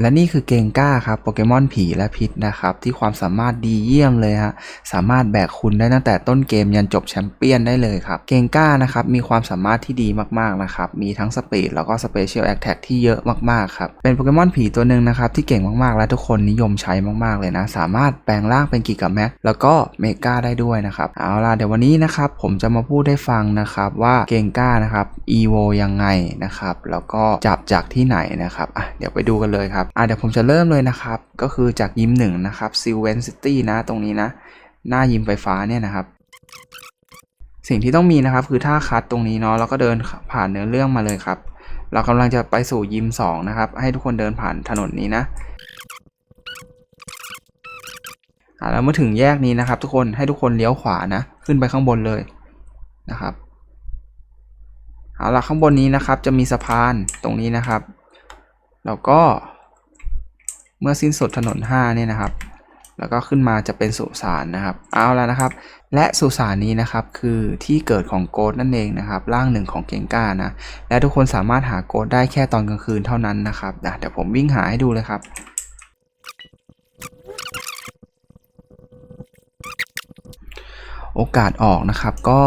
และนี่คือเกงก้าครับโปเกมอนผีและพิษนะครับ ที่ความสามารถดีเยี่ยมเลยฮะสามารถแบกคุณได้ตั้งแต่ต้นเกมยันจบแชมเปี้ยนได้เลยครับ เกงก้านะครับมีความสามารถที่ดีมากๆนะครับมีทั้งสปีดแล้วก็สเปเชียลแอคแท็กที่เยอะมากๆครับเป็นโปเกมอนผีตัวหนึ่งนะครับที่เก่งมากๆ และทุกคนนิยมใช้มากๆเลยนะ สามารถแปลงร่างเป็นกิกาแม็กแล้วก็เมกาได้ด้วยนะครับเอาล่ะเดี๋ยววันนี้นะครับผมจะมาพูดให้ฟังนะครับว่าเกงก้านะครับอีโวยังไงนะครับแล้วก็จับจากที่ไหนนะครับอะเดี๋ยวไปดูกันเลยครับอะเดี๋ยวผมจะเริ่มเลยนะครับ ก็คือจากยิมหนึ่งนะครับซิลเวนซิตี้นะตรงนี้นะ หน้ายิมไฟฟ้าเนี่ยนะครับ สิ่งที่ต้องมีนะครับคือท่าคัดตรงนี้เนาะแล้วก็เดินผ่านเนื้อเรื่องมาเลยครับ เรากำลังจะไปสู่ยิม2นะครับ ให้ทุกคนเดินผ่านถนนนี้นะอ่าแล้วเมื่อถึงแยกนี้นะครับ ทุกคนให้ทุกคนเลี้ยวขวานะ ขึ้นไปข้างบนเลยนะครับเอาละข้างบนนี้นะครับจะมีสะพานตรงนี้นะครับ แล้วก็ เมื่อสิ้นสุดถนน5เนี่ยนะครับ แล้วก็ขึ้นมาจะเป็นสุสานนะครับ เอาแล้วนะครับ และสุสานนี้นะครับคือที่เกิดของโกดนั่นเองนะครับ ร่างหนึ่งของเกงก้านะ และทุกคนสามารถหาโกดได้แค่ตอนกลางคืนเท่านั้นนะครับเดี๋ยวผมวิ่งหาให้ดูเลยครับโอกาสออกนะครับก็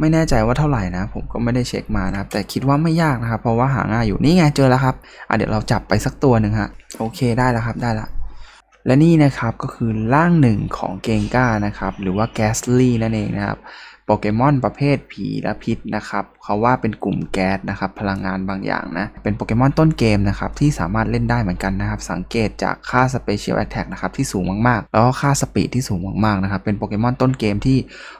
ไม่แน่ใจว่าเท่าไหร่นะ ผมก็ไม่ได้เช็คมานะครับ แต่คิดว่าไม่ยากนะครับ เพราะว่าหาง่ายอยู่นี่ไงเจอแล้วครับอะเดี๋ยวเราจับไปสักตัวหนึ่งฮะโอเคได้แล้วครับได้ละและนี่นะครับก็คือร่างหนึ่งของเกงก้านะครับ หรือว่าแกสลี่นั่นเองนะครับ โปเกมอนประเภทผีและพิษนะครับเขาว่าเป็นกลุ่มแก๊สนะครับพลังงานบางอย่างนะ เป็นโปเกมอนต้นเกมนะครับที่สามารถเล่นได้เหมือนกันนะครับ สังเกตจากค่า Special Attack นะครับที่สูงมากๆ แล้วก็ค่าสปีดที่สูงมากๆนะครับเป็นโปเกมอนต้นเกมที่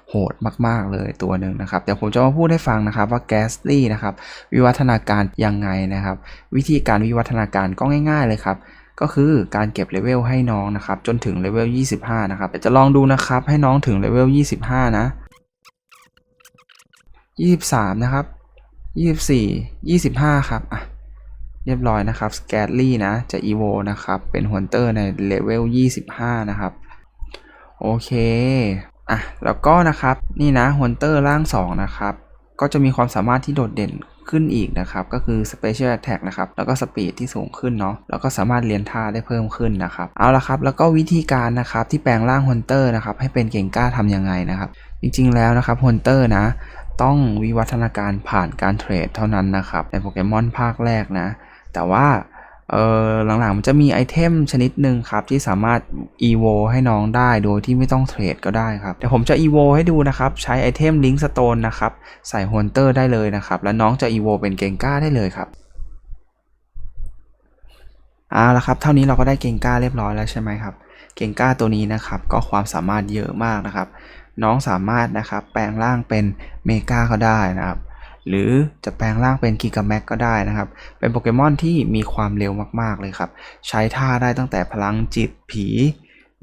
โหดมากๆเลยตัวหนึ่งนะครับเดี๋ยวผมจะมาพูดให้ฟังนะครับว่าแกสลี่นะครับวิวัฒนาการยังไงนะครับ วิธีการวิวัฒนาการก็ง่าย ๆเลยครับก็คือการเก็บเลเวลให้น้องนะครับจนถึงเลเวล 25 นะครับจะลองดูนะครับให้น้องถึงเลเวล 25 นะ 23นะครับ24 25ครับอะเรียบร้อยนะครับสแกตลี่นะจะ EVO นะครับเป็นฮวนเตอร์ในเลเวล25นะครับโอเคอะแล้วก็นะครับนี่นะฮวนเตอร์ร่าง2นะครับก็จะมีความสามารถที่โดดเด่นขึ้นอีกนะครับ ก็คือ Special Attack นะครับ แล้วก็ Speed ที่สูงขึ้นเนาะ แล้วก็สามารถเรียนท่าได้เพิ่มขึ้นนะครับ เอาละครับ แล้วก็วิธีการนะครับที่แปลงร่างฮ u นเตอร์นะครับให้เป็นเก่งกล้าทำยังไงนะครับ จริงๆแล้วนะครับฮ u นเตอร์นะ ต้องวิวัฒนาการผ่านการเทรดเท่านั้นนะครับ ในโปเกมอนภาคแรกนะ แต่ว่าเออหลังๆมันจะมีไอเทมชนิดหนึ่งครับ ที่สามารถ EVO ให้น้องได้โดยที่ไม่ต้องเทรดก็ได้ครับเดี๋ยวผมจะ EVO ให้ดูนะครับ ใช้ไอเทม Link Stone นะครับ ใส่ฮ u นเตอร์ได้เลยนะครับ แล้วน้องจะ EVO เป็นเกงก้าได้เลยครับเอาละครับ เท่านี้เราก็ได้เกงก้าเรียบร้อยแล้วใช่ไหมครับ เกงก้าตัวนี้นะครับ ก็ความสามารถเยอะมากนะครับ น้องสามารถนะครับแปลงร่างเป็นเมกาก็ได้นะครับหรือจะแปลงร่างเป็นกิกาแม็กก็ได้นะครับ เป็นโปเกมอนที่มีความเร็วมากๆเลยครับ ใช้ท่าได้ตั้งแต่พลังจิตผี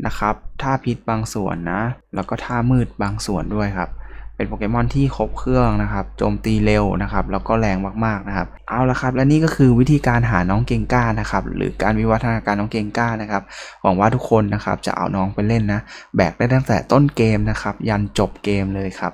นะครับ ท่าพิษบางส่วนนะ แล้วก็ท่ามืดบางส่วนด้วยครับ เป็นโปเกมอนที่ครบเครื่องนะครับโจมตีเร็วนะครับแล้วก็แรงมากๆนะครับ เอาละครับ และนี่ก็คือวิธีการหาน้องเกงก้านะครับหรือการวิวัฒนาการน้องเกงก้านะครับหวังว่าทุกคนนะครับจะเอาน้องไปเล่นนะแบกได้ตั้งแต่ต้นเกมนะครับยันจบเกมเลยครับ